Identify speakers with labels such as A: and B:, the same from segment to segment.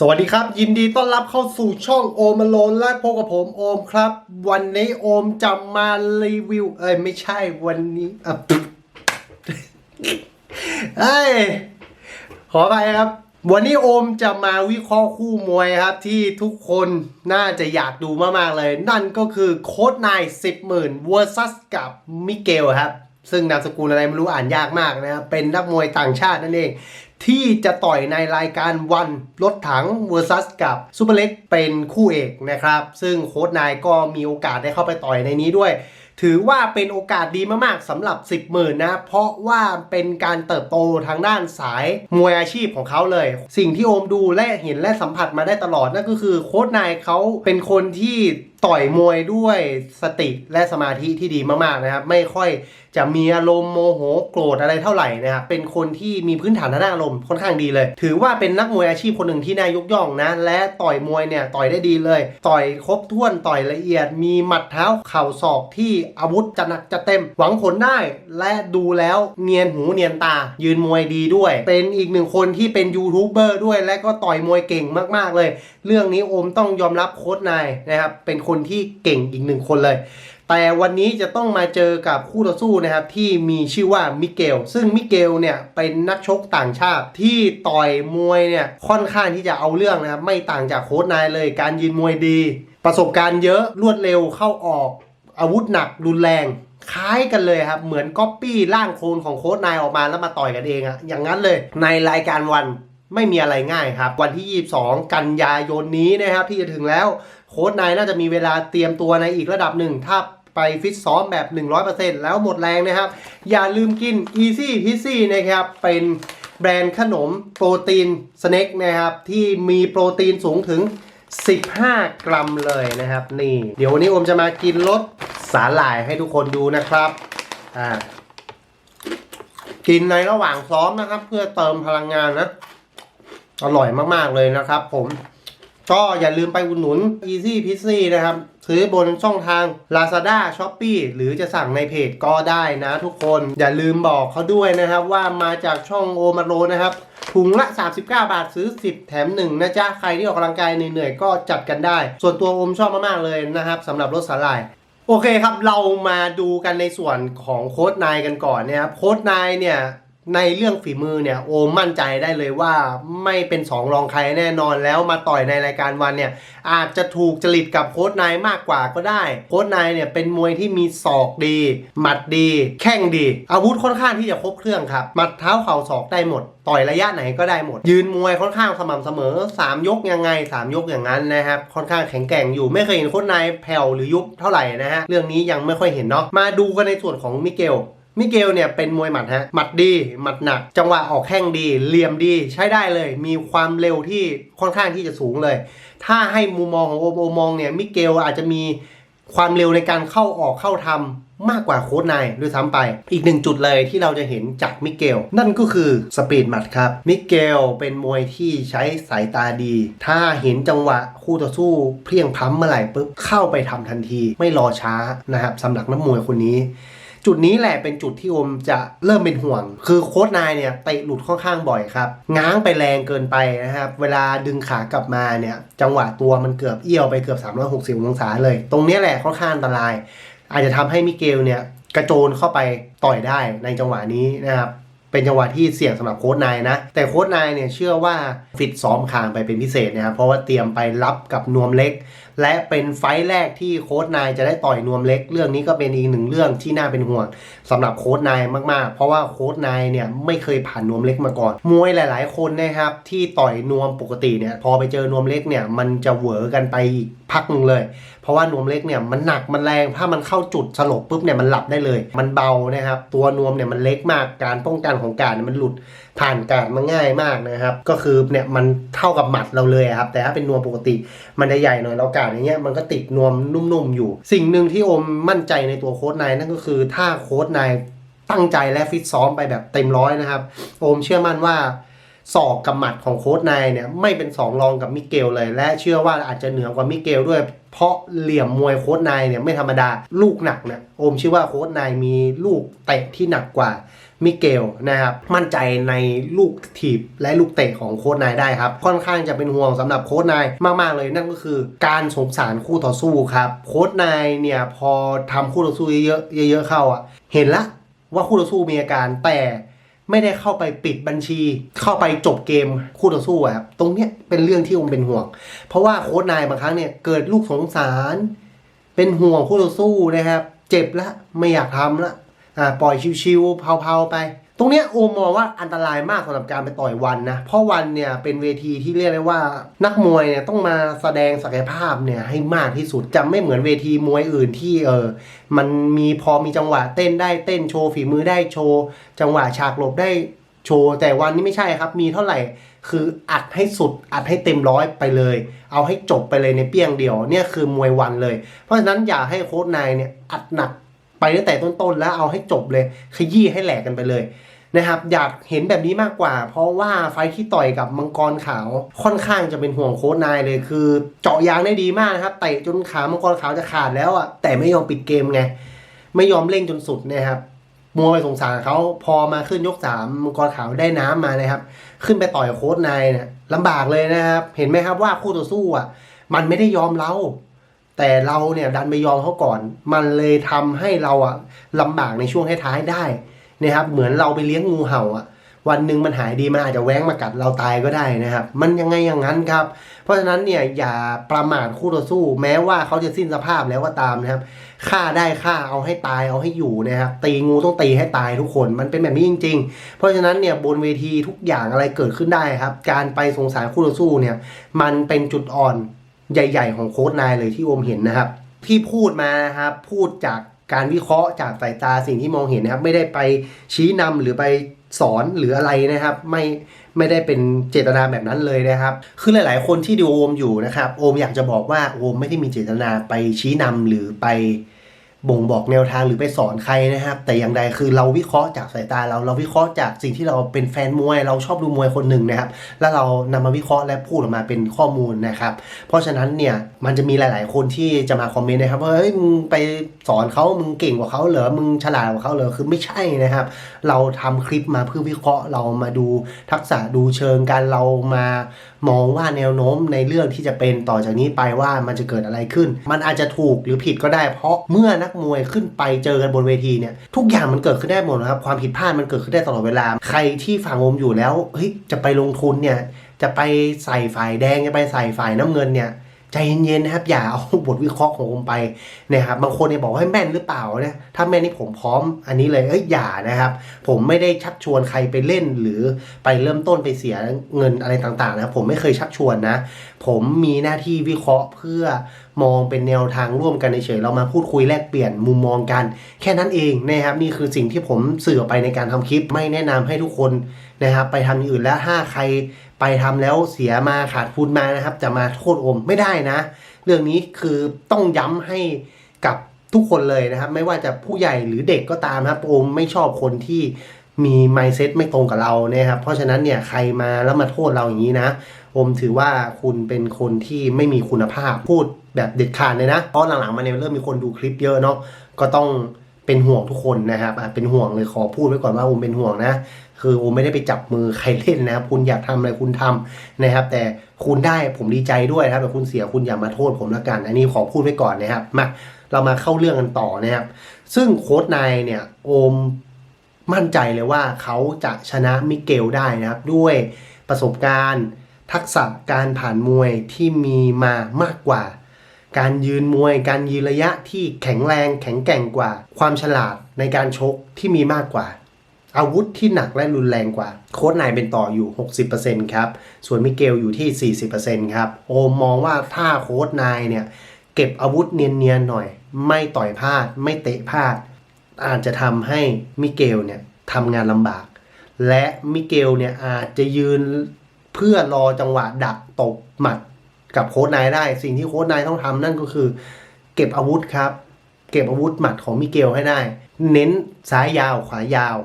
A: สวัสดีครับ ยินดีต้อนรับเข้าสู่ช่องโอมโลนและพบกับผมโอมครับ วันนี้โอมจะมารีวิว เอ้ยไม่ใช่วันนี้อะเอ้ยขอไปครับ วันนี้โอมจะมาวิเคราะห์คู่มวยครับ ที่ทุกคนน่าจะอยากดูมาก ๆ เลย นั่นก็คือโค้ดนายสิบหมื่น vs กับมิเกลครับ ซึ่งนามสกุลอะไรไม่รู้อ่านยากมากนะครับเป็นนักมวยต่างชาตินั่นเอง ที่จะต่อยในรายการวันรถถัง vs กับซูเปอร์เล็กเป็นคู่เอกนะครับ ซึ่งโค้ดนายก็มีโอกาสได้เข้าไปต่อยในนี้ด้วย ถือว่าเป็นโอกาสดีมากๆสำหรับ 10หมื่นนะ เพราะว่าเป็นการเติบโตทางด้านสายมวยอาชีพของเขาเลย สิ่งที่โอมดูและเห็นและสัมผัสมาได้ตลอดนั่นก็คือโค้ดนายเขาเป็นคนที่ ต่อยมวยด้วยสติและสมาธิที่ดีมากๆนะครับ ไม่ค่อยจะมีอารมณ์โมโหโกรธอะไรเท่าไหร่นะครับเป็นคนที่มีพื้นฐานทางด้านอารมณ์ค่อนข้างดีเลย ถือว่าเป็นนักมวยอาชีพคนหนึ่งที่น่ายกย่องนะ และต่อยมวยเนี่ยต่อยได้ดีเลย ต่อยครบถ้วนต่อยละเอียด มีหมัดเท้าเข่าศอกที่อาวุธจะหนักจะเต็ม หวังผลได้ และดูแล้วเนียนหูเนียนตา ยืนมวยดีด้วย เป็นอีกหนึ่งคนที่เป็นยูทูบเบอร์ด้วย และก็ต่อยมวยเก่งมากๆเลย เรื่องนี้โอมต้องยอมรับโค้ดนายนะครับเป็นคนที่เก่งอีกหนึ่งคนเลย แต่วันนี้จะต้องมาเจอกับคู่ต่อสู้นะครับ ที่มีชื่อว่ามิเกล ซึ่งมิเกลเนี่ยเป็นนักชกต่างชาติที่ต่อยมวยเนี่ยค่อนข้างที่จะเอาเรื่องนะครับ ไม่ต่างจากโค้ดนายเลย การยืนมวยดี ประสบการณ์เยอะรวดเร็วเข้าออก อาวุธหนักรุนแรงคล้ายกันเลยครับ เหมือนก๊อปปี้ร่างโคลนของโค้ดนายออกมาแล้วมาต่อยกันเองอะอย่างนั้นเลยในรายการวัน ไม่มีอะไรง่ายครับ วันที่ 22 กันยายนนี้นะครับ ที่จะถึงแล้วโค้ดนายน่าจะมีเวลาเตรียมตัวในอีกระดับหนึ่งถ้าไปฟิตซ้อมแบบ 100%แล้วหมดแรงนะครับ อย่าลืมกิน Easy p i z z y นะครับ เป็นแบรนด์ขนมโปรตีนสเน็กนะครับ ที่มีโปรตีนสูงถึง 15 กรัมเลยนะครับ นี่ เดี๋ยววันนี้อมจะมากินรสสาหร่ายให้ทุกคนดูนะครับอ่ากินในระหว่างซ้อมนะครับ เพื่อเติมพลังงานนะ อร่อยมากๆเลยนะครับ ผมก็อย่าลืมไปอุดหนุน Easy p i z z y นะครับ ซื้อบนช่องทาง Lazada Shopee หรือจะสั่งในเพจก็ได้นะทุกคน อย่าลืมบอกเขาด้วยนะครับ ว่ามาจากช่องโอมาโรนะครับ ถุงละ 39 บาทซื้อ 10 แถม 1 นะจ๊ะ ใครที่ออกกำลังกายเหนื่อยๆ ก็จัดกันได้ ส่วนตัวโอมชอบมากๆเลยนะครับสำหรับรสสาหร่ายโอเคครับ เรามาดูกันในส่วนของโค้ดนายกันก่อนนะครับโค้ดนายเนี่ย ในเรื่องฝีมือเนี่ยโอมมั่นใจได้เลยว่าไม่เป็นสองรองใครแน่นอนแล้วมาต่อยในรายการวันเนี่ยอาจจะถูกจริตกับโค้ดนายมากกว่าก็ได้ โค้ดนายเนี่ยเป็นมวยที่มีศอกดี หมัดดี แข้งดี อาวุธค่อนข้างที่จะครบเครื่องครับหมัดเท้าเข่าศอกได้หมด ต่อยระยะไหนก็ได้หมด ยืนมวยค่อนข้างสม่ำเสมอ 3 ยกยังไง 3 ยกอย่างนั้นนะครับค่อนข้างแข็งแกร่งอยู่ไม่เคยเห็นโค้ดนายแผ่วหรือยุบเท่าไหร่นะฮะเรื่องนี้ยังไม่ค่อยเห็นเนาะมาดูกันในส่วนของมิเกล มิเกลเนี่ยเป็นมวยหมัดฮะ หมัดดี หมัดหนัก จังหวะออกแข้งดี เหลี่ยมดี ใช้ได้เลย มีความเร็วที่ค่อนข้างที่จะสูงเลย ถ้าให้มุมมองของโอมโอมองเนี่ย มิเกลอาจจะมีความเร็วในการเข้าออกเข้าทำมากกว่าโค้ดนายด้วยซ้ำไป อีกหนึ่งจุดเลยที่เราจะเห็นจากมิเกล นั่นก็คือสปีดหมัดครับ มิเกลเป็นมวยที่ใช้สายตาดี ถ้าเห็นจังหวะคู่ต่อสู้เพลียงพล้ำเมื่อไหร่ปุ๊บเข้าไปทำทันที ไม่รอช้านะครับสำหรับนักมวยคนนี้ จุดนี้แหละเป็นจุดที่โอมจะเริ่มเป็นห่วง คือโค้ดนายเนี่ยเตะหลุดค่อนข้างบ่อยครับง้างไปแรงเกินไปนะครับ เวลาดึงขากลับมาเนี่ยจังหวะตัวมันเกือบเอี้ยวไปเกือบ 360 องศาเลย ตรงนี้แหละค่อนข้างอันตราย อาจจะทำให้มิเกลเนี่ยกระโจนเข้าไปต่อยได้ในจังหวะนี้นะครับเป็นจังหวะที่เสี่ยงสำหรับโค้ดนายนะ แต่โค้ดนายเนี่ยเชื่อว่าฟิตซ้อมคางไปเป็นพิเศษนะครับเพราะว่าเตรียมไปรับกับนวมเล็ก และเป็นไฟท์แรกที่โค้ดนายจะได้ต่อยนวมเล็ก เรื่องนี้ก็เป็นอีกหนึ่งเรื่องที่น่าเป็นห่วงสำหรับโค้ดนายมากๆ เพราะว่าโค้ดนายเนี่ยไม่เคยผ่านนวมเล็กมาก่อน มวยหลาย ๆ คนนะครับที่ต่อยนวมปกติเนี่ยพอไปเจอนวมเล็กเนี่ยมันจะเหวอกันไปอีกพักหนึ่งเลย เพราะว่านวมเล็กเนี่ยมันหนักมันแรงถ้ามันเข้าจุดสลบปุ๊บเนี่ยมันหลับได้เลย มันเบานะครับตัวนวมเนี่ยมันเล็กมากการป้องกันของการเนี่ยมันหลุด ผ่านการมันง่ายมากนะครับ ก็คือเนี่ยมันเท่ากับหมัดเราเลยครับ แต่ถ้าเป็นนวมปกติ มันจะใหญ่หน่อยแล้วการอย่างเงี้ยมันก็ติดนวมนุ่มๆอยู่ สิ่งหนึ่งที่โอมมั่นใจในตัวโค้ดนายนั่นก็คือถ้าโค้ดนายตั้งใจและฟิตซ้อมไปแบบเต็มร้อยนะครับ โอมเชื่อมั่นว่าศอกกับหมัดของโค้ชนายเนี่ยไม่เป็นสองรองกับมิเกลเลย และเชื่อว่าอาจจะเหนือกว่ามิเกลด้วย เพราะเหลี่ยมมวยโค้ชนายเนี่ยไม่ธรรมดา ลูกหนักเนี่ยโอมชื่อว่าโค้ชนายมีลูกเตะที่หนักกว่ามิเกลนะครับ มั่นใจในลูกถีบและลูกเตะของโค้ชนายได้ครับ ค่อนข้างจะเป็นห่วงสำหรับโค้ชนายมาก ๆ เลยนั่นก็คือการสงสารคู่ต่อสู้ครับ โค้ชนายเนี่ยพอทำคู่ต่อสู้เยอะๆเยอะ ๆ เข้าอะ เห็นละว่าคู่ต่อสู้มีอาการแต่ ไม่ได้เข้าไปปิดบัญชี เข้าไปจบเกมคู่ต่อสู้ครับตรงเนี้ยเป็นเรื่องที่ผมเป็นห่วง เพราะว่าโค้ชนายบางครั้งเนี่ยเกิดลูกสงสาร เป็นห่วงคู่ต่อสู้นะครับ เจ็บละไม่อยากทำละอ่าปล่อยชิวๆเผาๆไป ตรงเนี้ยโอมมองว่าอันตรายมากสำหรับการไปต่อยวันนะ เพราะวันเนี่ยเป็นเวทีที่เรียกได้ว่านักมวยเนี่ยต้องมาแสดงศักยภาพเนี่ยให้มากที่สุดจะไม่เหมือนเวทีมวยอื่นที่เออมันมีพอมีจังหวะเต้นได้เต้นโชว์ฝีมือได้โชว์จังหวะฉากหลบได้โชว์แต่วันนี้ไม่ใช่ครับ มีเท่าไหร่คืออัดให้สุดอัดให้เต็มร้อยไปเลย เอาให้จบไปเลยในเปี้ยงเดียวเนี่ยคือมวยวันเลย เพราะฉะนั้นอย่าให้โค้ชนายเนี่ยอัดหนัก ไปตั้งแต่ต้นๆแล้วเอาให้จบเลย ขยี้ให้แหลกกันไปเลยนะครับอยากเห็นแบบนี้มากกว่า เพราะว่าไฟที่ต่อยกับมังกรขาวค่อนข้างจะเป็นห่วงโค้ชนายเลยคือ เจาะยางได้ดีมากนะครับเตะจนขามังกรขาวจะขาดแล้วอะแต่ไม่ยอมปิดเกมไงไม่ยอมเร่งจนสุดนะครับมัวไปสงสารเขาพอมาขึ้นยกสามมังกรขาวได้น้ำมานะครับ ขึ้นไปต่อยโค้ชนายเนี่ยลำบากเลยนะครับ เห็นไหมครับว่าคู่ต่อสู้อะ มันไม่ได้ยอมเรา แต่เราเนี่ยดันไปยอมเขาก่อน มันเลยทำให้เราอะลำบากในช่วงท้ายๆได้นะครับ เหมือนเราไปเลี้ยงงูเห่าอะวันหนึ่งมันหายดีมันอาจจะแว้งมากัดเราตายก็ได้นะครับ มันยังไงอย่างนั้นครับ เพราะฉะนั้นเนี่ยอย่าประมาทคู่ต่อสู้ แม้ว่าเขาจะสิ้นสภาพแล้วก็ตามนะครับฆ่าได้ฆ่าเอาให้ตายเอาให้อยู่นะครับตีงูต้องตีให้ตายทุกคนมันเป็นแบบนี้จริง ๆ เพราะฉะนั้นเนี่ยบนเวทีทุกอย่างอะไรเกิดขึ้นได้ครับ การไปสงสารคู่ต่อสู้เนี่ย มันเป็นจุดอ่อน ใหญ่ ๆ ของโค้ดนายเลยที่โอมเห็นนะครับ ที่พูดมานะครับพูดจากการวิเคราะห์จากสายตาสิ่งที่มองเห็นนะครับ ไม่ได้ไปชี้นำหรือไปสอนหรืออะไรนะครับ ไม่ไม่ได้เป็นเจตนาแบบนั้นเลยนะครับ คือหลาย ๆ คนที่ดูโอมอยู่นะครับ โอมอยากจะบอกว่าโอมไม่ได้มีเจตนาไปชี้นำหรือไป บ่งบอกแนวทางหรือไปสอนใครนะครับ แต่อย่างใดคือเราวิเคราะห์จากสายตาเราเราวิเคราะห์จากสิ่งที่เราเป็นแฟนมวย เราชอบดูมวยคนหนึ่งนะครับ แล้วเรานำมาวิเคราะห์และพูดออกมาเป็นข้อมูลนะครับ เพราะฉะนั้นเนี่ยมันจะมีหลาย ๆ คนที่จะมาคอมเมนต์นะครับว่าเฮ้ยมึงไปสอนเขามึงเก่งกว่าเขาเหรอมึงฉลาดกว่าเขาเหรอคือไม่ใช่นะครับ เราทำคลิปมาเพื่อวิเคราะห์เรามาดูทักษะดูเชิงการเรามามองว่าแนวโน้มในเรื่องที่จะเป็นต่อจากนี้ไปว่ามันจะเกิดอะไรขึ้น มันอาจจะถูกหรือผิดก็ได้ เพราะเมื่อนักมวยขึ้นไปเจอกันบนเวทีเนี่ยทุกอย่างมันเกิดขึ้นได้หมดนะครับความผิดพลาดมันเกิดขึ้นได้ตลอดเวลา ใครที่ฟังโอมอยู่แล้วเฮ้ยจะไปลงทุนเนี่ยจะไปใส่ฝ่ายแดงจะไปใส่ฝ่ายน้ำเงินเนี่ย ใจเย็นๆนะครับ อย่าเอาบทวิเคราะห์ของผมไปนะครับบางคนเนี่ยบอกให้แม่นหรือเปล่าเนี่ยถ้าแม่นนี่ผมพร้อมอันนี้เลยเอ้ยอย่านะครับ ผมไม่ได้ชักชวนใครไปเล่นหรือไปเริ่มต้นไปเสียเงินอะไรต่างๆนะผมไม่เคยชักชวนนะ ผมมีหน้าที่วิเคราะห์เพื่อ มองเป็นแนวทางร่วมกันเฉยเรามาพูดคุยแลกเปลี่ยนมุมมองกัน แค่นั้นเองนะครับนี่คือสิ่งที่ผมสื่อไปในการทำคลิป ไม่แนะนำให้ทุกคนนะครับไปทำอย่างอื่นแล้วถ้าใครไปทำแล้วเสียมาขาดทุนมานะครับ จะมาโทษโอมไม่ได้นะ เรื่องนี้คือต้องย้ำให้กับทุกคนเลยนะครับ ไม่ว่าจะผู้ใหญ่หรือเด็กก็ตามครับโอมไม่ชอบคนที่มีไมเซ็ตไม่ตรงกับเรานะครับเพราะฉะนั้นเนี่ยใครมาแล้วมาโทษเราอย่างนี้นะโอมถือว่าคุณเป็นคนที่ไม่มีคุณภาพพูด แบบเด็ดขาดเลยนะเพราะหลังๆมาเนี่ยเริ่มมีคนดูคลิปเยอะเนาะก็ต้องเป็นห่วงทุกคนนะครับเป็นห่วงเลยขอพูดไว้ก่อนว่าโอมเป็นห่วงนะ คือโอไม่ได้ไปจับมือใครเล่นนะครับ คุณอยากทำอะไรคุณทำนะครับ แต่คุณได้ผมดีใจด้วยนะครับแต่คุณเสียคุณอย่ามาโทษผมละกัน อันนี้ขอพูดไว้ก่อนนะครับ มาเรามาเข้าเรื่องกันต่อนะครับ ซึ่งโค้ชนายเนี่ยโอมมั่นใจเลยว่าเขาจะชนะมิเกลได้นะครับ ด้วยประสบการณ์ ทักษะการผ่านมวยที่มีมามากกว่า การยืนมวย การยืนระยะที่แข็งแรงแข็งแกร่งกว่า ความฉลาดในการชกที่มีมากกว่า อาวุธที่หนักและรุนแรงกว่า โค้ชนายเป็นต่ออยู่ 60%ครับ ส่วนมิเกลอยู่ที่ 40%ครับ โอมมองว่าถ้าโค้ชนายเนี่ย เก็บอาวุธเนียนๆหน่อย ไม่ต่อยพลาด ไม่เตะพลาด อาจจะทำให้มิเกลเนี่ยทำงานลำบาก และมิเกลเนี่ยอาจจะยืนเพื่อรอจังหวะดักตบหมัด กับโค้ชนายได้ สิ่งที่โค้ชนายต้องทำนั่นก็คือ เก็บอาวุธครับ เก็บอาวุธหมัดของมิเกลให้ได้ เน้นซ้ายยาวขวายาว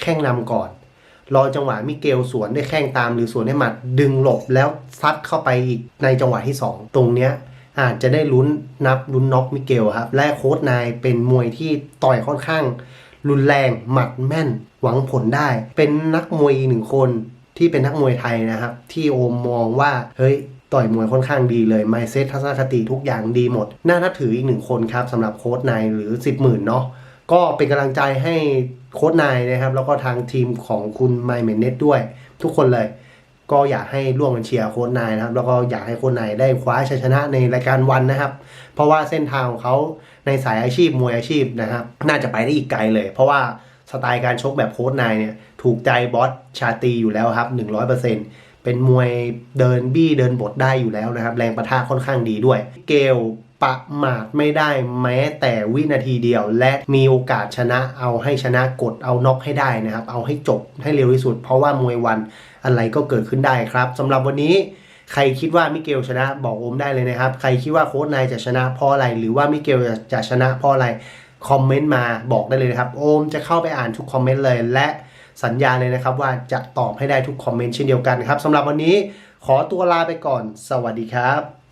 A: แข้งนำก่อน รอจังหวะมิเกลสวนได้แข้งตามหรือสวนด้หมัดดึงหลบแล้วซัดเข้าไปอีกในจังหวะที่ 2 ตรงเนี้ยอาจจะได้ลุ้นนับลุ้นน็อกมิเกลครับ และโค้ชนายเป็นมวยที่ต่อยค่อนข้าง รุนแรงหมัดแม่นหวังผลได้ เป็นนักมวยอีกหนึ่งคน ที่เป็นนักมวยไทยนะครับ ที่โอมมองว่าเฮ้ยต่อยมวยค่อนข้างดีเลยไมเซ็ตทัศนคติทุกอย่างดีหมด น่านับถืออีกหนึ่งคนครับสำหรับโค้ชนายหรือ 10หมื่นเนาะก็เป็นกำลังใจให้โค้ชนายนะครับ แล้วก็ทางทีมของคุณไมเมนเนตด้วย ทุกคนเลย ก็อยากให้ร่วมกันเชียร์โค้ชนายนะครับ แล้วก็อยากให้โค้ชนายได้คว้าชัยชนะในรายการวันนะครับ เพราะว่าเส้นทางของเขาในสายอาชีพมวยอาชีพนะครับ น่าจะไปได้อีกไกลเลย เพราะว่าสไตล์การชกแบบโค้ชนายเนี่ย ถูกใจบอสชาตีอยู่แล้วครับ 100%เป็นมวยเดินบี้เดินบทได้อยู่แล้วนะครับ แรงประทะค่อนข้างดีด้วย เกลประมาทไม่ได้แม้แต่วินาทีเดียว และมีโอกาสชนะเอาให้ชนะกดเอาน็อกให้ได้นะครับ เอาให้จบให้เร็วที่สุด เพราะว่ามวยวันอะไรก็เกิดขึ้นได้ครับสำหรับวันนี้ใครคิดว่ามิเกลชนะบอกโอมได้เลยนะครับ ใครคิดว่าโค้ชนายจะชนะเพราะอะไร หรือว่ามิเกลจะชนะเพราะอะไรคอมเมนต์มาบอกได้เลยนะครับ โอมจะเข้าไปอ่านทุกคอมเมนต์เลยและ สัญญาเลยนะครับว่าจะตอบให้ได้ทุกคอมเมนต์เช่นเดียวกันครับสำหรับวันนี้ขอตัวลาไปก่อน สวัสดีครับ